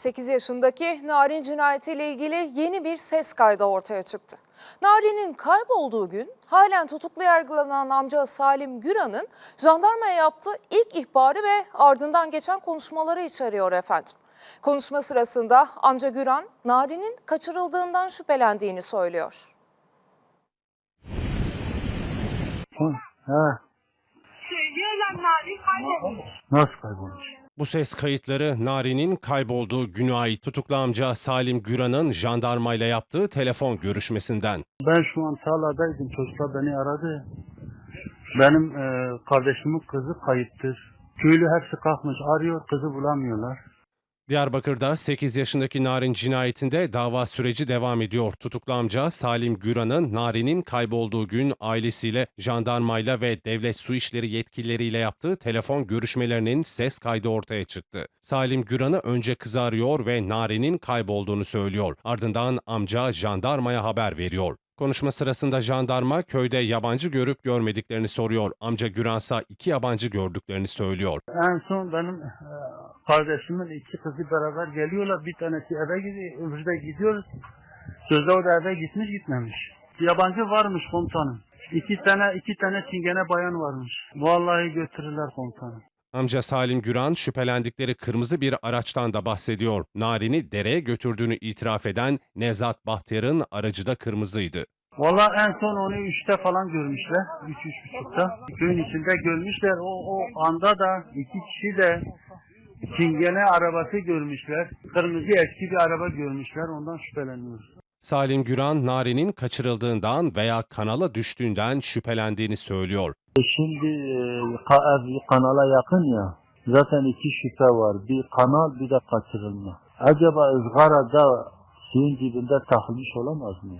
8 yaşındaki Narin cinayetiyle ilgili yeni bir ses kaydı ortaya çıktı. Narin'in kaybolduğu gün halen tutuklu yargılanan amca Salim Güran'ın jandarmaya yaptığı ilk ihbarı ve ardından geçen konuşmaları içeriyor efendim. Konuşma sırasında amca Güran, Narin'in kaçırıldığından şüphelendiğini söylüyor. Söylüyorlar Narin kaybolmuş. nasıl kaybolmuş? Bu ses kayıtları Nari'nin kaybolduğu güne ait tutuklu Salim Güran'ın jandarmayla yaptığı telefon görüşmesinden. Ben şu an tarladaydım. Çocuklar beni aradı. Benim e, kardeşimin kızı kayıptır. Köylü hepsi kalkmış arıyor. Kızı bulamıyorlar. Diyarbakır'da 8 yaşındaki Narin cinayetinde dava süreci devam ediyor. Tutuklu amca Salim Güran'ın Narin'in kaybolduğu gün ailesiyle, jandarmayla ve devlet su işleri yetkilileriyle yaptığı telefon görüşmelerinin ses kaydı ortaya çıktı. Salim Güran'ı önce kızı arıyor ve Narin'in kaybolduğunu söylüyor. Ardından amca jandarmaya haber veriyor. Konuşma sırasında jandarma köyde yabancı görüp görmediklerini soruyor. Amca Güransa iki yabancı gördüklerini söylüyor. En son benim e, kardeşimin iki kızı beraber geliyorlar. Bir tanesi eve gidiyor, öbürü de gidiyoruz. Sözde o da eve gitmiş gitmemiş. Yabancı varmış komutanım. İki tane iki tane çingene bayan varmış. Vallahi götürürler komutanım. Amca Salim Güran şüphelendikleri kırmızı bir araçtan da bahsediyor. Narin'i dereye götürdüğünü itiraf eden Nevzat Bahtiyar'ın aracı da kırmızıydı. Valla en son onu üçte falan görmüşler. Üç, üç buçukta. Köyün içinde görmüşler. O, o anda da iki kişi de çingene arabası görmüşler. Kırmızı eski bir araba görmüşler. Ondan şüpheleniyoruz. Salim Güran, Narin'in kaçırıldığından veya kanala düştüğünden şüphelendiğini söylüyor. Şimdi e, ka- ev kanala yakın ya. Zaten iki şüphe var. Bir kanal bir de kaçırılma. Acaba ızgarada suyun dibinde takılmış olamaz mı?